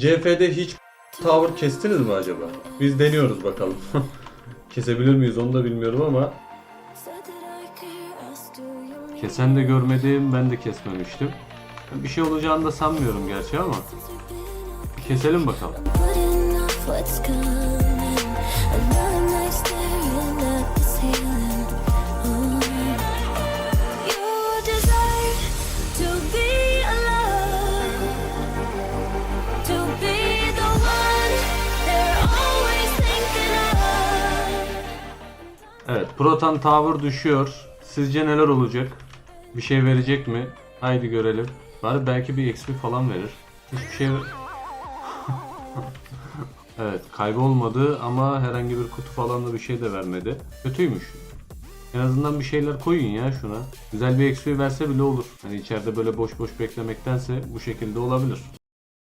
CF'de hiç tower kestiniz mi acaba? Biz deniyoruz bakalım. Kesebilir miyiz onu da bilmiyorum ama Kesen de görmedim, ben de kesmemiştim. Bir şey olacağını da sanmıyorum gerçi ama. Keselim bakalım. Evet, Proton Tower düşüyor. Sizce neler olacak? Bir şey verecek mi? Haydi görelim. Bari belki bir XP falan verir. Hiçbir şey Evet, kaybolmadı ama herhangi bir kutu falan da bir şey de vermedi. Kötüymüş. En azından bir şeyler koyun ya şuna. Güzel bir XP verse bile olur. Hani içeride böyle boş boş beklemektense bu şekilde olabilir.